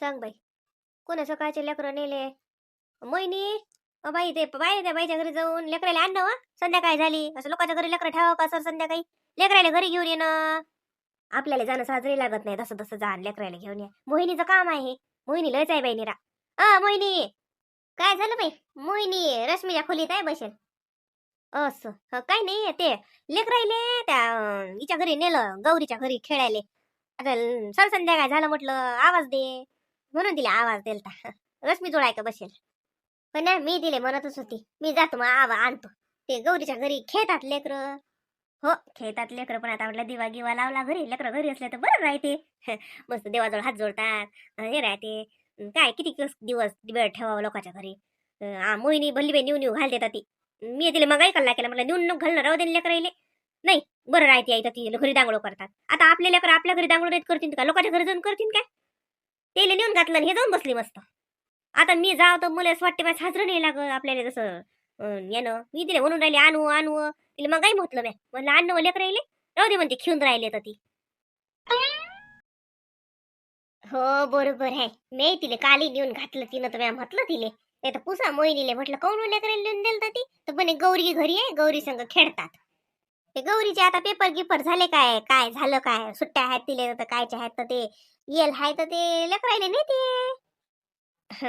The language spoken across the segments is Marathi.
सांग बाई. कोणा सकाळचे लेकरं नेले? मोहिनी? अ बाई ते बाई त्या बाईच्या घरी जाऊन लेकराला आणणं हो, वा संध्याकाळी झाली. असं लोकांच्या घरी लेकरं ठेवा का सर संध्याकाळी? लेकराला घरी घेऊन येणं. आपल्याला जाणं साजरी लागत नाही तसं तसं जा लेकराला घेऊन या. मोहिनीचं काम आहे. मोहिनी लयच आहे बाई निरा. अ मोहिनी! काय झालं बाई? मोहिनी रश्मीच्या खोलीत आहे बसेल. असं. काय नाही ते लेकरायले त्या हिच्या घरी नेलं गौरीच्या घरी खेळायले. आता सर संध्याकाळ झालं म्हटलं आवाज दे. म्हणून तिला आवाज दिलता. रश्मी जोडाय का बसेल? पण ना मी दिले म्हणतच होती. मी जातो मग आवा आणतो. ते गौरीच्या घरी खेळतात लेकरं. हो खेळतात लेकरं पण आता म्हटलं दिवा गिवा लावला घरी. लेकरं घरी असले तर बरं राहते. मस्त देवाजवळ हात जोडतात. हे राहते. काय किती दिवस दिवस वेळ ठेवावं लोकांच्या घरी? आ, मोहिनी भल्ली बाई नेऊ घाल देतात ती. मी तिला मगाही कल्ला केला? म्हटलं नेऊन नको घालणं राहू दे लेकरायले नाही बरं राहते आई तर ती घरी दांगडो करतात. आता आपले लेकर आपल्या घरी दांगडो नाहीत करतील का? लोकांच्या घरी जाऊन करतील काय? तेले नेऊन घातलं हे जाऊन बसली मस्त. आता मी जाव तर मला असं वाटते माझं साजरं नाही लागत आपल्याला जसं येणं यानं. मी तिला म्हणून राहिले आणू आणू. तिला मगाही म्हटलं मी म्हणलं आणणं लेकर राहिले राहू दे म्हणते खिऊन राहिले तर ती. हो बरोबर आहे. मी तिले काली नेऊन घातलं तिनं तर मी म्हटलं तिले. नाही तर पुसा मोहिनीले म्हटलं काऊन हो लेकराला लिहून दिलं तर ती? तर म्हणे गौरी घरी आहे गौरी संग खेळतात. ते गौरीचे आता पेपर गिपर झाले काय? काय झालं काय? सुट्ट्या आहेत तिले तर कायचे आहेत तर ते येल हाय तर ते लेकरायले नाही ते.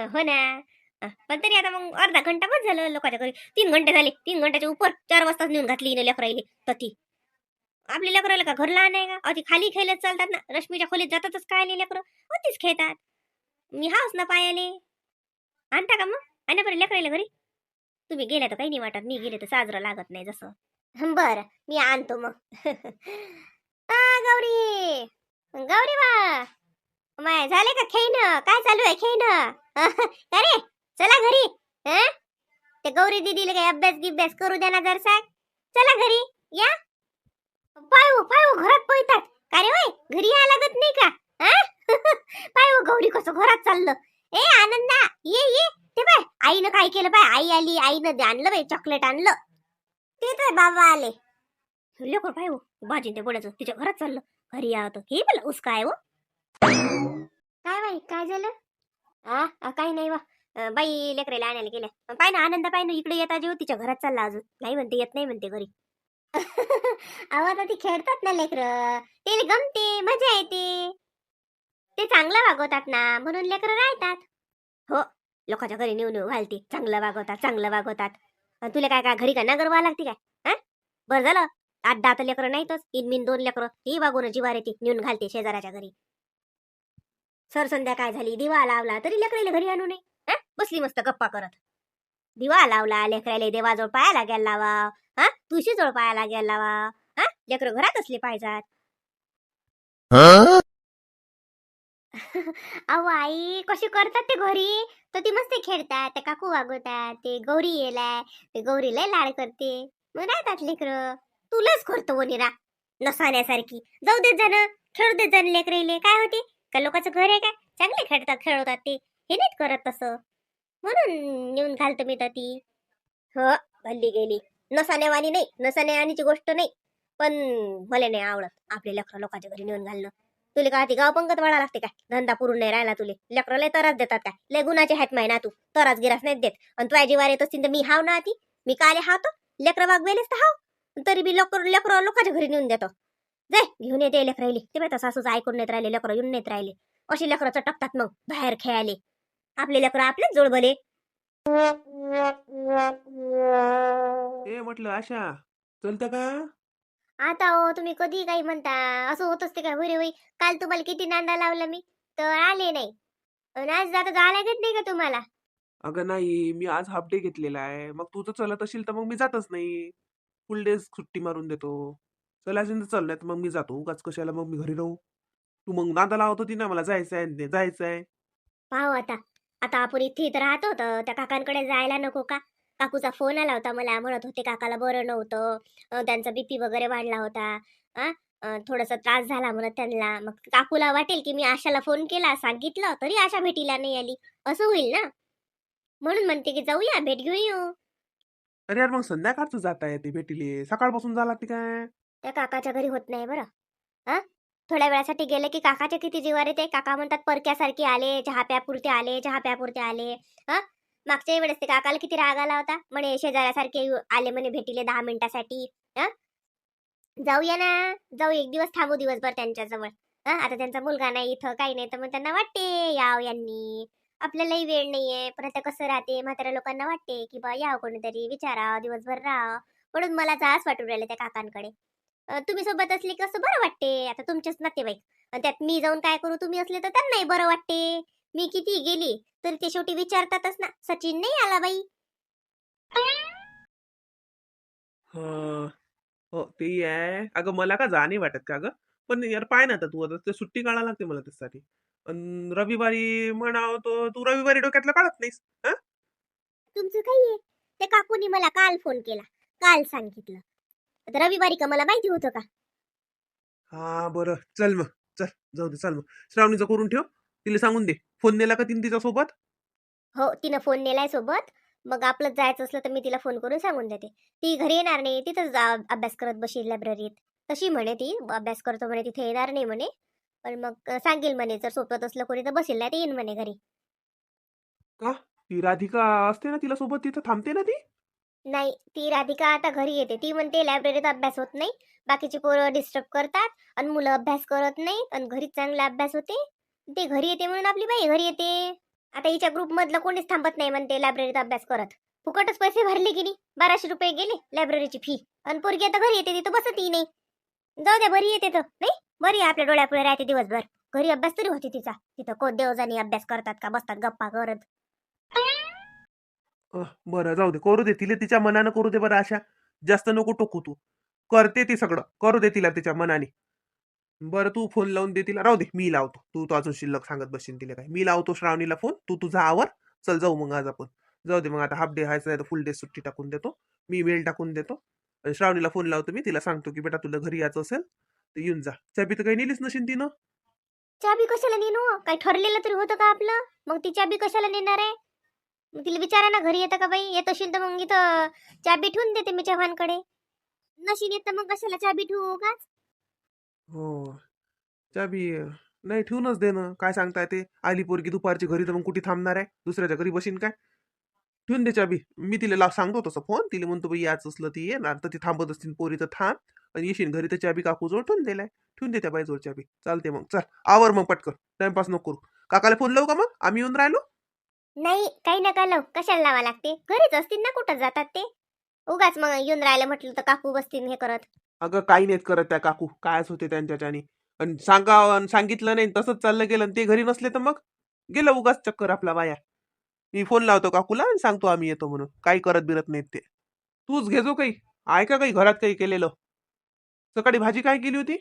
हो ना. पण तरी आता मग अर्धा घंटा पण झालं लोकांच्या घरी. तीन घंटे झाले. तीन घंट्याच्या उपर चार वाजता नेऊन घातली हिने लेकरायले तर ती. आपली लेकराला का घर लहान आहे का? अति खाली खेळत चालतात ना. रश्मीच्या खोलीत जातातच काय नाही लेकरं. अतिच खेळतात. मी हाच ना पायाले. आणता का मग? आणा बरं लेकरायला घरी. तुम्ही गेल्या तर काही नाही वाटत. मी गेले तर साजरं लागत नाही जसं. बरं मी आणतो मग. आ, गौरी! गौरी बा! माय झाले का खेळणं? काय चालू आहे खेळणं? अरे चला घरी. ते गौरी दिदीला काही अभ्यास गिभ्यास करू द्या ना जरसा. चला घरी या. पाय हो पाय घरात पळतात. का रे वय? घरी या लागत नाही का? हं? पाय गौरी कसं घरात चाललं. ए आनंदा ये ये. ते बाय आईनं काय केलं बाय आई आली आईनं आणलं बाई चॉकलेट आणलं. तर बाबा आले. लेकर पाय हो. भाजी ते बोलायचं तिच्या घरात चाललं. घरी या होतं हे मला उस काय हो? काय बाई काय झालं? आ आ, काही नाही वा बाई लेकरेला आणायला गेल्या. पाय ना आनंद पाय ना इकडे येता जेव तिच्या घरात चालला अजून. नाही म्हणते येत नाही म्हणते घरी. अहो आता ती खेळतात ना लेकरं. ते गमते मजा येते. ते चांगलं वागवतात ना म्हणून लेकरं राहतात. हो. लोकांच्या घरी नेऊ नेऊ घालते. चांगलं वागवतात चांगलं वागवतात. आणि तुला काय काय घरी काय ना व्हावं लागते काय? हा? बरं झालं. आठ दहा तर लेकरं नाहीतच. इनमिन दोन लेकरं. ही वागून जीवार येते नेऊन घालते शेजाऱ्याच्या घरी. सर संध्या काय झाली? दिवा लावला तरी लेकरायला घरी आणू नये. हा? बसली मस्त गप्पा करत. दिवा लावला लेकरायला देवाजवळ पायाला गेला लावा. हा? तुळशीजवळ पायाला गेला लावा. हा? लेकरं घरात असले पाहिजात. अहो आई कशी करतात ते घरी? तर ती मस्त खेळतात ते काकू वागवतात ते गौरी येलाय ते गौरीला लाड करते. मग राहतात लेकरं. तुलाच करतो वनिरा नसाण्यासारखी. जाऊ देत जाणं. खेळू देत जाणं लेकरेले काय होते? का लोकांचं घर आहे काय चांगले खेळतात खेळवतात ते. हे नाहीत करत तसं. म्हणून नेऊन घालतो मी तर ती. हो भल्ली गेली. नसाण्यावाणी नाही. नसाण्यावाणीची गोष्ट नाही. पण मला नाही आवडत आपले लेकरं लोकांच्या घरी नेऊन घालणं. तुले का? ती गाव पंगत वाढा लागते काय? धंदा पुरून नाही राहिला तुले. लेकरं लय तरास देतात काय? लय गुणाचे आहेत माय ना तू. तरास गिरास नाही देत. आणि तुझ्या जीवार येत असतील तर मी हाव ना ती मी काले हावतो लेकरं वागवेलेच तर हाव. तरी बी लेकर लेकरं लोकांच्या घरी नेऊन देतो. जाय घेऊन येते लेकर राहिली ते माहिती सासूचं ऐकून नेत राहिले लेकरं येऊन नेत राहिले. अशी लेकरं चटकतात मग बाहेर खेळाले आपले लेकरं आपलेच जोडबले. ए म्हटलं आशा चलतं का? आता हो तुम्ही कधी काही म्हणता असं होत असते काय होय रे होय काल तुम्हाला किती नांदा लावला मी? तर आले नाही. अन आज जाता जायला घेत नाही का तुम्हाला? अगं नाही मी आज हाफ डे घेतलेला आहे. मग तू जर चलत असेल तर मग मी जातच नाही. फुल डे सुट्टी मारून देतो. चल असेल तर चल नाही तर मग मी जातो. उगाच कशाला मग मी घरी राहू? तू मग नादा लावत होती ना मला जायचं आहे न जायचं आहे. पाहू आता. आता आपण इथे इथं राहतो तर त्या काकांकडे जायला नको का? काकूचा फोन आला होता मला म्हणत होते काकाला बरं नव्हतं. त्यांचा बीपी वगैरे वाढला होता. आ? अं, थोडासा त्रास झाला म्हणत त्यांना. मग काकूला वाटेल की मी आशाला फोन केला सांगितलं तरी आशा भेटीला नाही आली. असं होईल ना? म्हणून म्हणते की जाऊया भेट घेऊन येऊ. अरे यार मग संध्याकाळचं जाता येते भेटीले. सकाळपासून जा लागते काय? त्या काकाच्या घरी होत नाही बरं. हा थोड्या वेळासाठी गेले की काकाचे किती जीवार येते. काका म्हणतात परक्यासारखे आले चहा प्यापुरते आले चहा प्यापुरते आले. हा मागच्या वेळेस ते काकाला किती राग आला होता. म्हणे शेजाऱ्यासारखे आले म्हणे भेटीले दहा मिनिटासाठी. जाऊया ना. जाऊ एक दिवस थांबू दिवसभर त्यांच्याजवळ. हा? आता त्यांचा मुलगा नाही इथं काही नाही तर मग त्यांना वाटते याव यांनी. आपल्यालाही वेळ नाहीये. पण आता कसं राहते म्हाताऱ्या लोकांना वाटते की बा याव कोणीतरी विचारा दिवसभर राहा म्हणून मला जास वाटून राहिले त्या काकांकडे. तुम्ही सोबत असली की असं बरं वाटते? आता तुमचेच नातेवाईक. त्यात मी जाऊन काय करू? तुम्ही असले तर त्यांनाही बरं वाटते. मी किती गेली तरी ते शेवटी विचारतातच ना सचिन नाही आला बाई. हं. हो तेही आहे. अगं मला का जा नाही वाटत का ग? पण यार पाय ना आता तू आता ते सुट्टी काढायला लागते मला त्यासाठी. अन रविवारी म्हणाव तर तू रविवारी डोक्यातलं काढत नाहीस हा? तुमचं काही आहे? त्या काकूनी मला काल फोन केला काल सांगितलं. आता रविवारी का मला माहिती होतं का? हा बरं चल मग चल जाऊ दे चल मग. श्रावणीचं करून ठेव तिला सांगून दे. फोन नेला का तिने तिच्या सोबत हो तिनं फोन नेलाय सोबत. मग आपलं जायचं असलं तर मी तिला फोन करून सांगून देते ती घरी येणार नाही तिथंच जा- अभ्यास करत बशील लायब्ररीत तशी म्हणे ती अभ्यास करतो म्हणे तिथे येणार नाही म्हणे. पण मग सांगेल म्हणे जर सोबत असलं कोणी तर बसेल नाही तर येईन म्हणे घरी. ती राधिका असते ना तिला सोबत तिथं थांबते ना ती? नाही ती राधिका आता घरी येते. ती म्हणते लायब्ररीत अभ्यास होत नाही. बाकीचे पोरं डिस्टर्ब करतात. आणि मुलं अभ्यास करत नाही आणि घरीच चांगला अभ्यास होते. ते घरी येते म्हणून आपली बाई घरी येते. आता हिच्या ग्रुप मधलं कोणीच थांबत नाही म्हणते लायब्ररीत अभ्यास करत. फुकटच पैसे भरले की नाही? बाराशे रुपये गेले लायब्ररीची फी आणि पोरगी आता घरी येते तिथं बसतही नाही. जाऊ द्या बरी येते तर. नाही? बरी आपल्या डोळ्यापुढे राहते दिवसभर. घरी अभ्यास तरी होते तिचा. तिथं को देवजानी अभ्यास करतात का? बसतात गप्पा करत. अह, बरं जाऊ दे. करू दे. तिला तिच्या मनानं करू दे बरं अशा जास्त नको टोकू तू. करते ती सगळं. करू दे तिला तिच्या मनाने. बरं तू फोन लावून दे तिला. राहू दे मी लावतो. तू तो अजून शिल्लक सांगत बसशील तिला काय मी लावतो श्रावणीला फोन तू तुझा आवर. चल जाऊ मग आज आपण. जाऊ दे मग आता हाफ डे हायचं आहे फुल डे सुट्टी टाकून देतो. मी मेल टाकून देतो. आणि श्रावणीला फोन लावतो मी. तिला सांगतो की बेटा तुला घरी यायचं असेल तर येऊन जा. चाबी तर काही नेलीच नशीन तिनं. चाबी कशाला नेणू? काही ठरलेलं तरी होतं का आपलं? मग ती चाबी कशाला नेणार आहे? मग तिला विचारा ना घरी येतं का बाई? येत असेल तर मग इथं चाबी ठेवून देते मी चव्हाणकडे. नशीन येतं मग कशाला चाबी ठेवू का हो. चाबी अं, नाही ठेवूनच दे ना काय सांगताय ते? आली पोरगी दुपारची घरी तर मग कुठे थांबणार आहे? दुसऱ्याच्या घरी बशीन काय? ठेवून दे चाबी मी तिला लाव सांगतो तसं. फोन तिला म्हणतो बाई याच असलं ती येणार तर ती थांबत असतील पोरी तर थांब. आणि येशील घरी तर चाबी काकूजवळ ठेवून दिलाय ठेवून दे त्या बाईजवळ चाबी चालते मग. चल आवर मग पटकन. टाइमपास नको करू. काकाला फोन लावू का मग? आम्ही येऊन राहिलो? नाही काही नका लावू. कशाला लावा लागते? घरीच असतील ना कुठं जातात ते? उगाच मग येऊन राहिलं म्हटलं तर काकू बसतील हे करत. अगं काही नाहीत करत त्या काकू. कायच होते त्यांच्याच्यानी. आणि सांगा अन सांगितलं नाही तसंच चाललं गेलं आणि ते घरी नसले तर मग? गेलं उगाच चक्कर आपला बाया. मी फोन लावतो काकूला आणि सांगतो आम्ही येतो म्हणून. काही करत बिरत नाहीत ते. तूच घेजो काही. आहे का काही घरात काही केलेलं? सकाळी भाजी काय केली होती?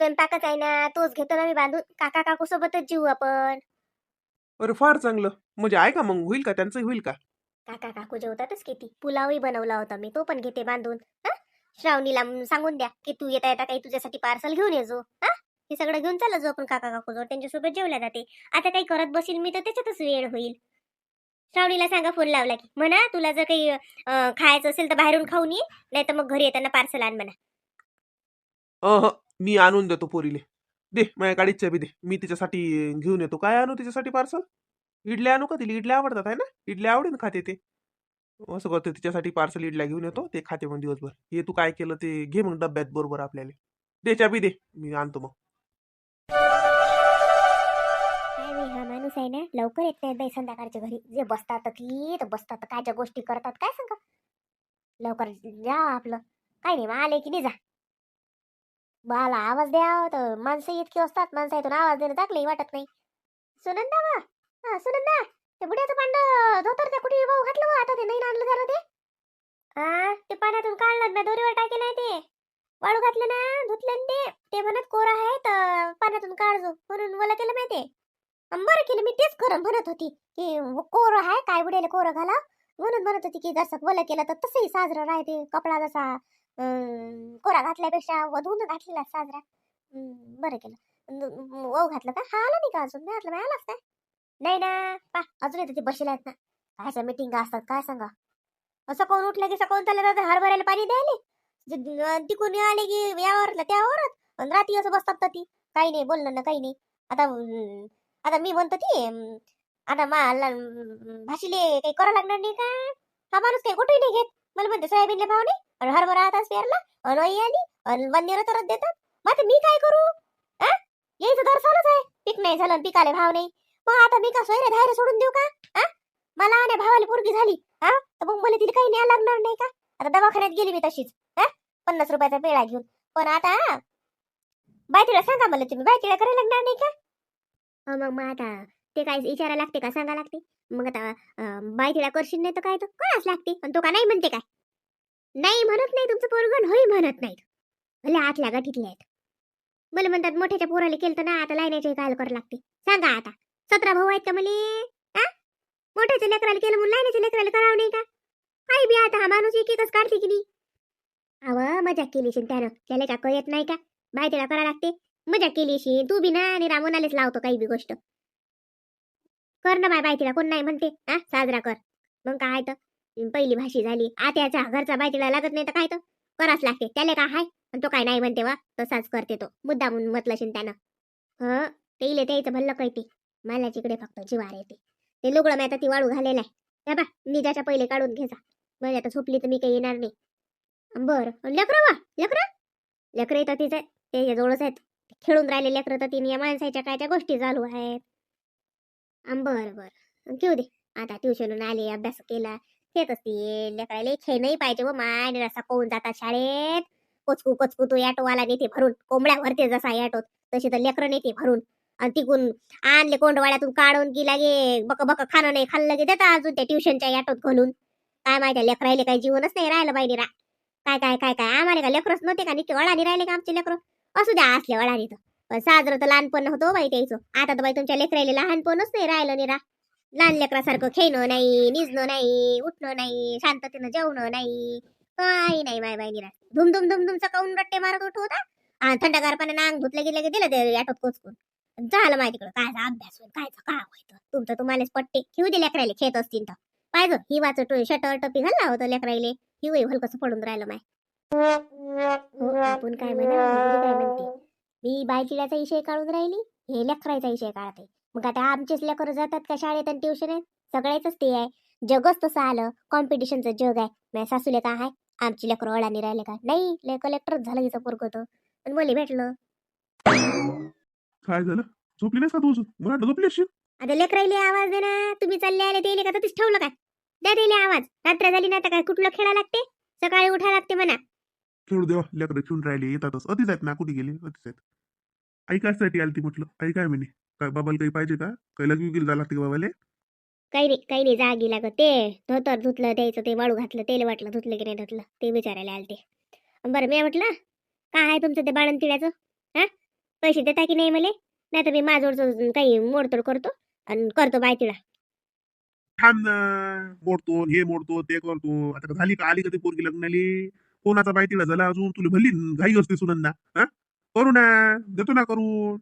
स्वयंपाकच आहे ना. तोच घेतो ना मी बांधून. काका काकू सोबतच जीव आपण. अरे फार चांगलं. म्हणजे आहे का मग? होईल का? त्यांचं होईल का? काका काकू जेवतातच किती. पुलावही बनवला होता मी. तो पण घेते बांधून. हा? श्रावणीला सांगून द्या की तू येता येता काही तुझ्यासाठी पार्सल घेऊन येजो हा? हे सगळं घेऊन चाललो जो आपण काका काकूजवळ. त्यांच्यासोबत जेवल्या जाते. आता काही करत बसील मी तर त्याच्यातच वेळ होईल. श्रावणीला सांगा फोन लावला की म्हणा तुला जर काही अं, खायचं असेल तर बाहेरून खाऊन ये नाही तर मग घरी येताना पार्सल आण म्हणा. मी आणून देतो पोरीले. दे माझ्या गाडीत चाबी दे. मी तिच्यासाठी घेऊन येतो. काय आणू तिच्यासाठी पार्सल इडल्या आणू का तिला? इडल्या आवडतात आहे ना? इडल्या आवडेल खाते ते. असं करतो तिच्यासाठी पार्सल इडला घेऊन येतो ते खाते मग दिवसभर. हे तू काय केलं ते घे मग डब्यात बरोबर आपल्याला. दे चाबी दे मी आणतो मग. काय हा माणूस आहे ना लवकर येत नाही बाई संध्याकाळच्या घरी. जे बसतात ती तर बसतात. तर काय ज्या गोष्टी करतात काय सांगा? लवकर जा आपलं. काय नाही मग आले की नाही जा बाला आवाज द्या तर माणसं इतकी असतात माणसं इथून आवाज देणं चांगलंही वाटत नाही. सुनंदा वा हा सुनंदा. ते बुड्याचं पांड धोतर त्या कुठे भाऊ घातलं आता ते नाही आणलं जरा ते. हा ते पाण्यातून काढलं ना दोरीवर टाकेल नाही ते. वाळू घातलं ना धुतलं ना ते. ते म्हणत कोरा आहे तर पाण्यातून काढजो. म्हणून मला केलं माहिती बरं केलं मी तेच खरं म्हणत होती की कोरं आहे काय बुड्याला कोरं घाला? म्हणून म्हणत होती की जसं वलं केलं तर तसंही साजरं राहते कपडा जसा कोरा घातल्यापेक्षा वधून घातलेला साजरा. बरं केलं. न- वाऊ घातलं का? हा आला नाही का अजून? मी घातलं नाही आलाच काय नाही ना. पा अजून येते ते बसेल आहेत ना. काय असं मिटिंग असतात काय सांगा. असं कोण उठलं की सकाळून त्याला जातं हरभऱ्याला पाणी द्यायले. तिकून आले की यावर त्यावर आणि रात्री असं बसतात तर ती. काही नाही बोलणं ना काही नाही. आता आता मी म्हणतो ती आता मला अं, काही करावं लागणार नाही का? हा माणूस काही कुठेही नाही घेत. मला म्हणते सोयाबीनले भाव नाही. आणि हरभरा आता पेरला आणि आई आली आणि वन्यरा तरच देतात. मग मी काय करू? आ यायचं दर चालूच आहे. पीक नाही झालं पिकाले भाव नाही. मग आता मी का सोयरे धायरे सोडून देऊ का? आ? मला आणि भावाली पोरगी झाली. हा तर मग मला तिला काही न्याय लागणार नाही का? आता दवाखान्यात गेली मी तशीच. हा पन्नास रुपयाचा पेळा घेऊन. पण आता बायतीला सांगा मला तुम्ही. बायतीला करायला लागणार नाही का? मग मग आता ते काय विचारा लागते का? सांगा लागते. मग आता बायतीला करशील नाही तर काय तर करावंच लागते. पण तो का नाही म्हणते काय? नाही म्हणत नाही तुमचं पोरगण होई म्हणत नाहीत. भले आतल्या गाठीतले आहेत. मला म्हणतात मोठ्याच्या पोराला केलं तर ना आता लाईनाचे काय करावं लागते. सांगा आता. सतरा भाऊ आहेत का मले मोठ्याच्या लेकराला केलं म्हणून लाईनाच्या लेकराला करावं नाही का? काही बी आता हा माणूस एक एकच काढते की नाही. अव मजाक केली शिन त्यानं. त्याला का कळत नाही का? बाय तिला करा लागते. मजा केली शी तू बी ना आणि रामोनालेच लावतो काही बी गोष्ट. कर ना बाय बाय तिला कोण नाही म्हणते. हा साजरा कर. मग काय तर? पहिली भाषी झाली. आत्याच्या घरचा बाय तिला लागत नाही तर काय तर? कराच लागते. त्याला का हाय? आणि तो काय नाही म्हणते वा. तसाच करते तो. मुद्दा म्हणून म्हटलं शिन त्यानं. ह? ते इले त्याचं भल्लं कळते. मला तिकडे फक्त जिवार येते. ते लुगडं मी आता ती वाळू घालेलं आहे. त्या बा निजाच्या पहिले काढून घेजा म्हणजे आता झोपली तर मी काही येणार नाही. बरं लेकरं वा लेकरं? लेकरं तर तिचं ते जवळच आहेत. खेळून राहिले लेकरं तर तिने या माणसाच्या काय त्या गोष्टी चालू आहेत. बर बरं बरं. घेऊ दे. आता ट्युशनून आले अभ्यास केला. खेळत असतील खेळ नाही पाहिजे व हो. मान रसा कोण जातात शाळेत. कोचकू कोचकू तो ॲटोवाला नेते भरून. कोंबड्या भरते जसा ॲटोत तशी तर लेकरं नेते भरून. आणि तिकून आणले कोंडवाड्यातून काढून की लागे बक बक खाणं नाही खाल्लं की देता अजून त्या ट्युशनच्या याटोत घालून. काय माहिती लेकरायले काही जीवनच नाही राहिलं बाई रा काय काय काय काय? आम्हाला का लेकरच नव्हते का? निके वळानी राहिले का आमचे लेकर? असू द्या असले वळानी तर. पण साजरं तर लहानपण होतो हो बाई त्याचं. आता तर बाई तुमच्या लेकराले लहानपणच नाही राहिलं निरा. लहान लेकरासारखं खेळणं नाही निजणं नाही उठणं नाही शांततेनं जेवणं नाही. काही नाही माय बाई निरा. धुम धुम धुम धुम सकाळून रट्टे मारत उठवता होता. आणि थंडगार पाण्यानं अंग धुतलं गेलं की दिलं ते आटोत कोचकून. झालं माहिती तिकडं कायचा अभ्यास होईल कायचं काय व्हायचं तुमचं तुम्हालाच पट्टे. घेऊ दे लेकरायले खेळत असतील तर. पाहिजे ही वाच शटर टपी घालला होतं लेकरायले. हिव हलकस पडून राहिलं माय. हो, आपण काय म्हणा काय म्हणते? मी बायचिल्याचा विषय काढून राहिली हे लेकरायचा विषय काढते मग आता आमचेच लेकर जातात का शाळेत आणि ट्युशन आहेत सगळ्याच ते आहे. जगच तसं आलं कॉम्पिटिशनचं जग आहे. माझ्या सासूले काय आहे आमची लेकर अडाणी राहिले का? नाही लय कलेक्टरच झालं हिचं पोरग होतं पण मला भेटलं. काय झालं? झोपली नाहीस का तू? मला वाटलं झोपली असशील. आता लेकराईले आवाज दे ना. तुम्ही चालले आले ते का? तिथं ठेवलं काय द्या त्याला आवाज. रात्र झाली ना आता काय कुठलं खेळा लागते? सकाळी उठा लागते म्हणा. खेळू देवा लेकरं खेळून राहिले येतातच. अतिच आहेत ना कुठे गेले? अतिच आहेत. आई कशासाठी आली ती म्हटलं? आई काय म्हणे? काय बाबाला काही पाहिजे का? काही लग्न गेलं झाला लागते का बाबाले? काही नाही काही नाही. जागी लागत ते. धोतर धुतलं द्यायचं ते वाळू घातलं तेल वाटलं धुतलं की नाही धुतलं ते विचारायला आले ते बरं मी म्हटलं काय आहे तुमचं ते बाळण तिळ्याचं पैसे देता की नाही मला? नाही तर मी माझ्यावरचं काही मोडतोड करतो आणि करतो बाय तिळा थांब ना. मोडतो हे मोडतो ते करतो. आता का झाली का? आली का ती पोरगी लग्नाली? कोणाचा बायतीला झाला अजून? तुला भली घाई असते सुनंदा हा? करू ना. देतो ना करून.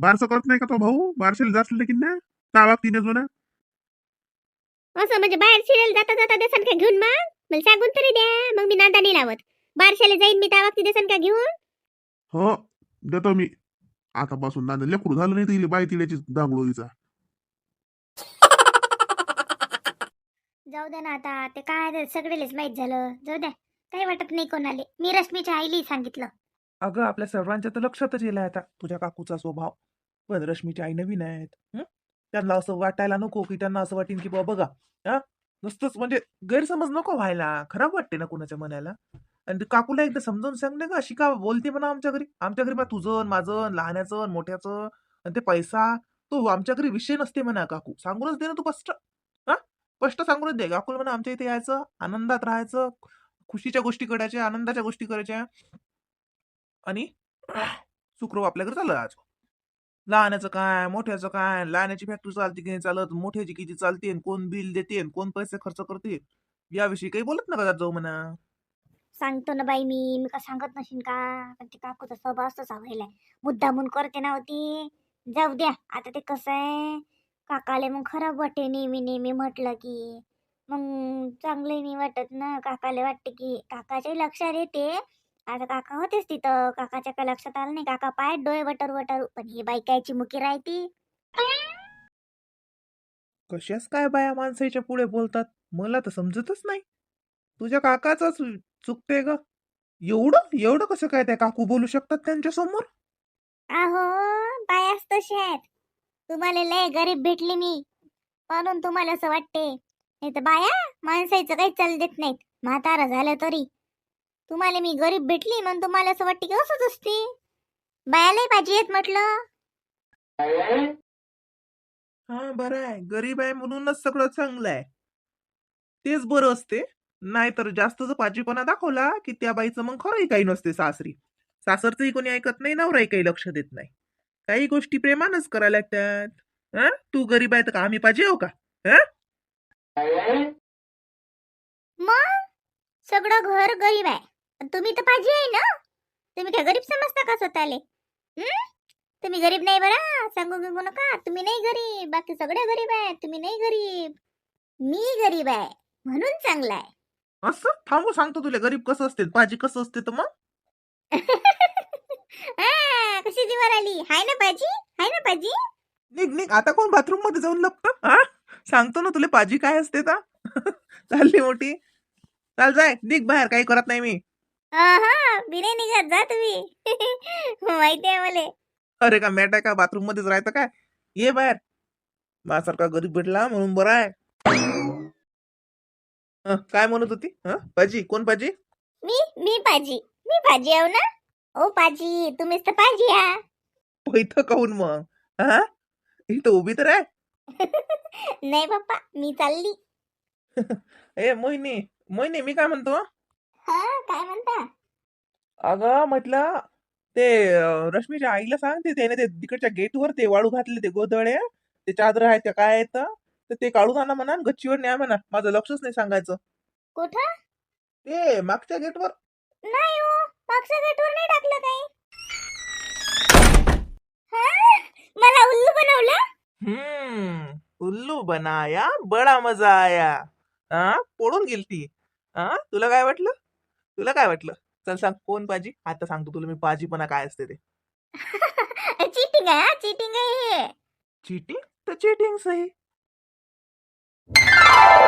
बारसं करत नाही का तो भाऊ? बारशेला जास्त की ना सहा वागतीने जो ना? असं म्हणजे बाहेर शिरेल जाता जाता देसन का घेऊन मग? मला सांगून तरी द्या. मग मी नांदा नाही लावत. बारशाला जाईन मी बाबतीत देसन का घेऊन? हो. देतो मी. आतापासून ना लेकरू झालं नाही तर इले बाय तिल्याची दांगडोळीचा जाऊ दे ना आता. ते काय सगळेलेच माहीत झालं. जाऊ द्या काही वाटत नाही कोणाले. मी रश्मीच्या आईली सांगितलं. अगं आपल्या सर्वांच्या तर लक्षातच येईल आता. तुझ्या काकूचा स्वभाव. पण रश्मीची आई नवीन आहेत? त्यांना असं वाटायला नको की त्यांना असं वाटेल की बाबा बघा हा? नुसतंच म्हणजे गैरसमज नको व्हायला. खराब वाटते ना कुणाच्या मनाला? आणि ते काकूला एकदा समजावून सांगणे का अशी का बोलते म्हणा आमच्या घरी? आमच्या घरी बा तुझं माझं लहानाचं मोठ्याचं आणि ते पैसा. तो आमच्या घरी विषय नसते म्हणा काकू. सांगूनच दे ना तू स्पष्ट. हा? स्पष्ट सांगूनच दे. काकूला म्हणा आमच्या इथे यायचं आनंदात राहायचं खुशीच्या गोष्टी करायच्या आनंदाच्या गोष्टी करायच्या. आणि शुक्रवार आपल्याकडे चाललं आज. लहानाचं काय मोठ्याचं काय लहानाची फॅक्टरी चालते की नाही चालत मोठ्याची किती चालते कोण बिल देते कोण पैसे खर्च करते. याविषयी काही बोलत नका जात जाऊ म्हणा. सांगतो ना बाई मी मी का सांगत नशीन का? पण ते काकूचा स्वभाव असतोच व्हायला मुद्दा म्हणून करते ना होती जाऊ द्या आता ते कसं आहे? काकाले मग खराब वाटते नेहमी नेहमी म्हटलं की. मग चांगले नाही वाटत ना काकाले वाटते की. काकाच्या लक्षात येते. आता काका होतेच तिथं. काकाच्या काय लक्षात आलं नाही? काका पाय डोळे वटर वटर. पण ही बाई कायची मुकी राहती? कशाच काय बाया माणसाच्या पुढे बोलतात? मला तर समजतच नाही. तुझ्या काकाचाच चुकते ग. एवढं एवढं कसं काय त्या काकू बोलू शकतात त्यांच्यासमोर अहो बायाच तशा आहेत. तुम्हाला लय गरीब भेटली मी. म्हणून तुम्हाला असं वाटते. नाही तर बाया माणसाचं काही चाल देत नाहीत. म्हातारा झालं तरी. तुम्हाला मी गरीब भेटली म्हणून तुम्हाला असं वाटते की असंच असते? बायालाही पाहिजे आहेत म्हटलं. हा बरं आहे. गरीब आहे म्हणूनच सगळं चांगलं आहे. तेच बरं असते. नाहीतर जास्त जर पाजीपणा दाखवला की त्या बाईचं मग खरंही काही नसते सासरी. सासरचंही कोणी ऐकत नाही नवराही काही लक्ष देत नाही. काही गोष्टी प्रेमानच करायला लागतात. हा? तू गरीब आहे तर का आम्ही पाहिजे हो का? मग? सगळं घर गरीब आहे. तुम्ही तर पाहिजे आहे ना? तुम्ही काय गरीब समजता का स्वतःले? हं? तुम्ही गरीब नाही बरा? सांगू बिगू नका. तुम्ही नाही गरीब. बाकी सगळे गरीब आहे तुम्ही नाही गरीब. मी गरीब आहे. म्हणून चांगला आहे. असं? थांबू सांगतो तुला. गरीब कसं असते पाजी कसं असते तर मग? हा, कशी जीवर आली? हाय ना पाजी हाय ना पाजी निघ निघ. आता कोण बाथरूममध्ये जाऊन लपत? हा सांगतो ना तुला पाजी काय असते ता चालली मोठी. चाल जाय. निघ बाहेर. काही करत नाही मी. हा बिने निघत जा तुम्ही. माहिती आहे मला. अरे का मॅट आहे का? बाथरूम मध्येच राहतं काय? ये बाहेर. माझ्यासारखा गरीब भेटला म्हणून बरा आहे. हं, काय म्हणत होती? हं? पाजी कोण पाजी मी मी पाजी मी पाजी आहो ना? ओ पाजी तुम्हीच तर पाजी आ इथं काहून मग? हा? इथं उभी तर आहे? नाही बाप्पा मी चालली. ए मोहिनी मोहिनी मी काय म्हणतो? हा काय म्हणता? अगं म्हटलं ते अं, रश्मीच्या आईला सांग ते त्याने ते तिकडच्या गेटवर ते वाळू घातले ते गोदळे ते चादर आहेत त्या काय आहेत तर ते काढून आणा म्हणा आणि गच्चीवर न्या म्हणा. माझं लक्षच नाही सांगायचं. कुठं? ते मागच्या गेटवर. नाही हो मागच्या गेटवर नाही टाकलं काही. हा? मला उल्लू बनवलं? हम्म उल्लू बनाया बडा मजा आया. हा? पडून गेलती. हा? तुला काय वाटलं? तुला काय वाटलं? चल सांग कोण पाजी? आता सांगतो तुला मी पाजीपणा काय असते ते. चीटिंग आहे चीटिंग आहे हे. चीटिंग? तर चीटिंग सही you